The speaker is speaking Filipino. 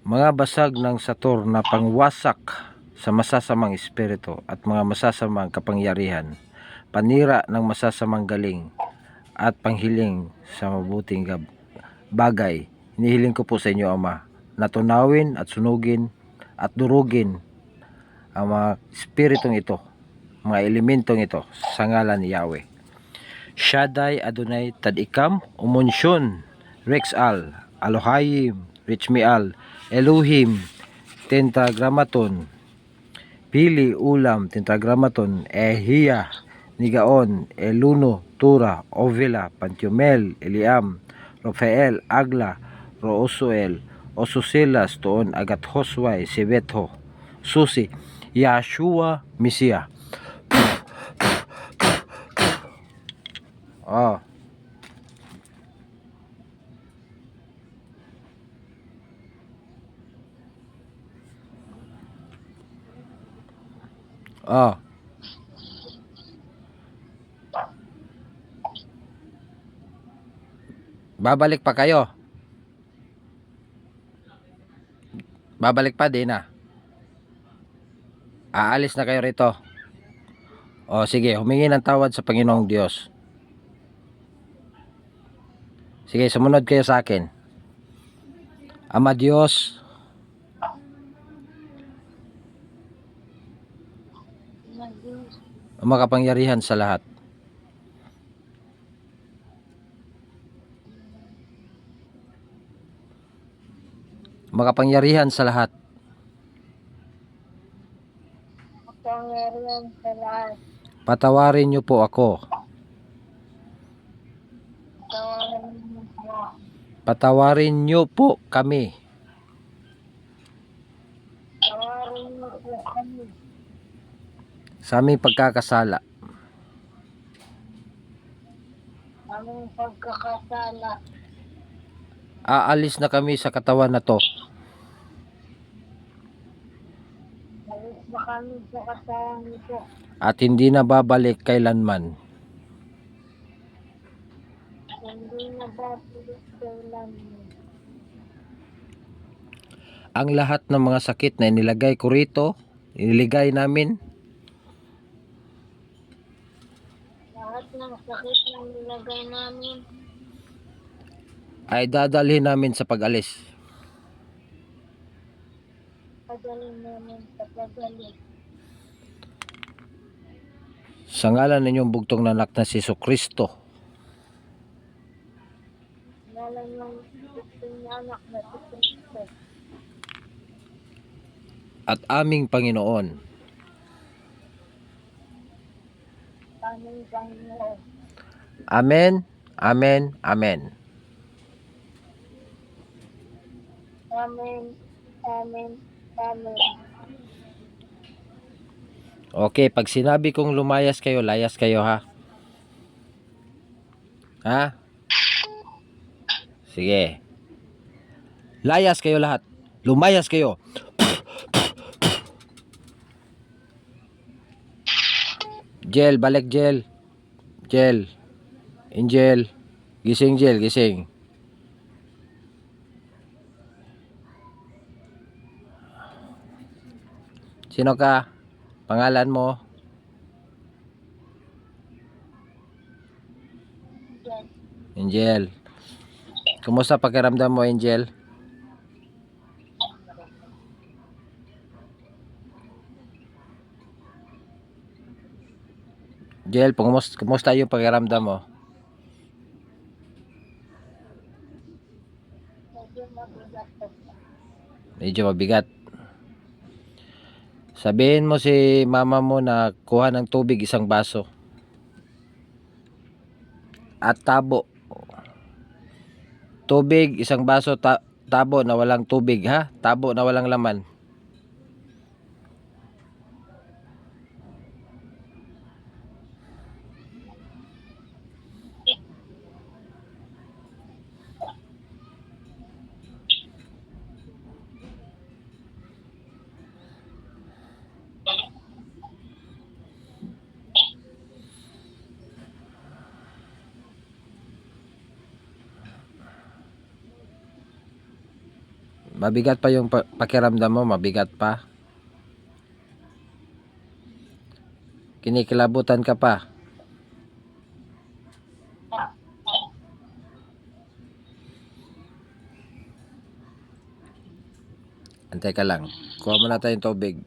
mga basag ng Sator na pangwasak sa masasamang espiritu at mga masasamang kapangyarihan, panira ng masasamang galing at panghiling sa mabuting bagay. Hinihiling ko po sa inyo, Ama, na tunawin at sunugin at durugin ang mga espiritong ito, mga elementong ito sa ngalan ni Yahweh. Shaddai Adonai Tadikam Umunsyon Rex Al Elohim Richmial Elohim Tentagramaton Pili Ulam Tentagramaton Ehia Nigaon Eluno Tura Ovila Pantiumel Eliam Rafael Agla Roosuel Osusilas Tuon Agat Hosway Sibetho Susi Yahshua Misia Oh. Oh. Babalik pa kayo. Babalik pa din ah. Aalis na kayo rito. O sige, humingi ng tawad sa Panginoong Diyos. Sige, sumunod kayo sa akin. Ama Diyos, ang makapangyarihan sa lahat. Makapangyarihan sa lahat. Kapangyarihan sa lahat. Patawarin niyo po ako. Po. Patawarin niyo po kami. Tawarin mo po kami. Sa aming pagkakasala Aming pagkakasala. aalis na kami sa katawan na to Alis na kami sa kasawang ito. at hindi na babalik kailanman Hindi na babalik kailan mo. ang lahat ng mga sakit na inilagay ko rito iniligay namin Lahat ng sakit na nilagay namin, ay dadalhin namin sa pag-alis padalhin namin sa pagaling. sa ngalan ninyong bugtong na anak na si Kristo Ngalan ng gusto niya anak na si Kristo. at aming Panginoon Aming Panginoon. Amen Amen Amen Amen. Amen. Amen. Okay, pag sinabi kong lumayas kayo, layas kayo ha. Ha? Sige. Layas kayo lahat. Lumayas kayo. Jel, balik Jel. Jel. Angel. Gising Jel, gising. Sino ka? Pangalan mo? Yan. Angel. Kumusta pakiramdam mo, Angel? Angel, kumusta, yung pakiramdam mo? Medyo mabigat. Sabihin mo si mama mo na kuha ng tubig isang baso. At tabo. Tubig isang baso ta- tabo na walang tubig ha? Tabo na walang laman. Mabigat pa yung pa- pakiramdam mo, mabigat pa. Kinikilabutan ka pa. Antay ka lang. Kuha mo na tayong tubig.